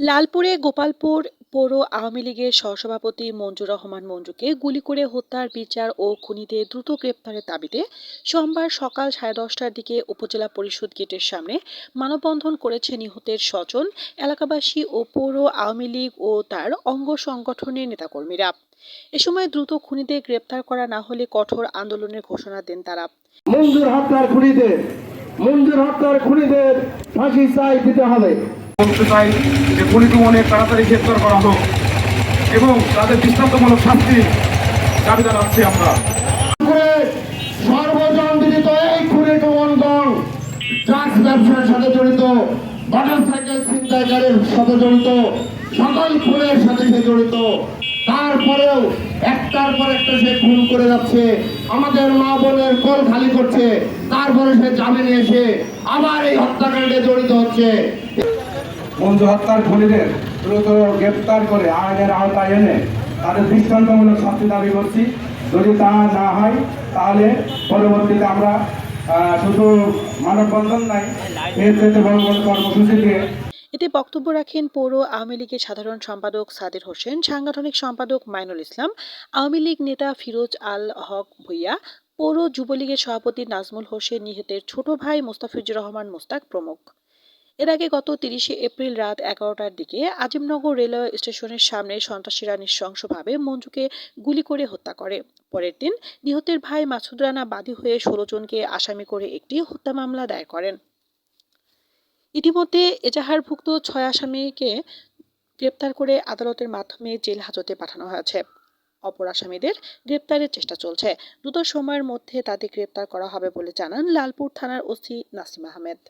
লালপুরে গোপালপুর পৌর আওয়ামী লীগের সহসভাপতি মঞ্জুর রহমান মঞ্জুকে গুলি করে হত্যার বিচার ও খুনিদের দ্রুত গ্রেপ্তারের দাবিতে সোমবার সকাল সাড়ে দশটার দিকে উপজেলা পরিষদ গেটের সামনে মানববন্ধন করেছে নিহতের স্বজন, এলাকাবাসী ও পৌর আওয়ামী লীগ ও তার অঙ্গ সংগঠনের নেতাকর্মীরা। এ সময় দ্রুত খুনিদের গ্রেপ্তার করা না হলে কঠোর আন্দোলনের ঘোষণা দেন তারা। মঞ্জুর হত্যার খুনিদের, মঞ্জুর হত্যার খুনিদের ফাঁসি চাই দিতে হবে। বলতে চাই যে অনেক তাড়াতাড়ি গ্রেপ্তার করা হোক এবং তাদের দৃষ্টান্তমূলক শাস্তি দাবি জানাচ্ছি আমরা। এই সাথে জড়িত সাথে জড়িত সাথে জড়িত। তারপরেও একটার পর একটা খুন করে যাচ্ছে, আমাদের মা বোনের কোল খালি করছে, তারপরে সে জামিনে এসে আবার এই হত্যাকাণ্ডে জড়িত হচ্ছে। বন্ধু হত্যার খুনিদের দ্রুত গ্রেপ্তার করে আইনের আওতায় এনে তাদের দৃষ্টান্তমূলক শাস্তি দাবি করছি। যদি তা না হয়, তাহলে পরবর্তীতে আমরা শুধু মানববন্ধন নাই বড় বড় কর্মসূচি দিয়ে এতে বক্তব্য রাখেন পৌর আওয়ামী লীগের সাধারণ সম্পাদক সাদির হোসেন, সাংগঠনিক সম্পাদক মাইনুল ইসলাম, আওয়ামী লীগ নেতা ফিরোজ আল হক ভুইয়া, পৌর যুবলীগের সভাপতি নাজমুল হোসেন নিহতের ছোট ভাই মোস্তাফিজুর রহমান মোস্তাক প্রমুখ। এর আগে গত তিরিশে এপ্রিল রাত এগারোটার দিকে আজিমনগর রেলওয়ে স্টেশনের সামনে সন্ত্রাসীরা নৃশংসভাবে মঞ্জুকে গুলি করে হত্যা করে। পরের দিন নিহতের ভাই মাসুদ রানা বাদী হয়ে ষোলো জনকে আসামি করে একটি হত্যা মামলা দায়ের করেন। ইতিমধ্যে এজাহারভুক্ত ছয় আসামিকে গ্রেপ্তার করে আদালতের মাধ্যমে জেল হাজতে পাঠানো হয়েছে। অপর আসামিদের গ্রেপ্তারের চেষ্টা চলছে। দ্রুত সময়ের মধ্যে তাদের গ্রেপ্তার করা হবে বলে জানান লালপুর থানার ওসি নাসিম আহমেদ।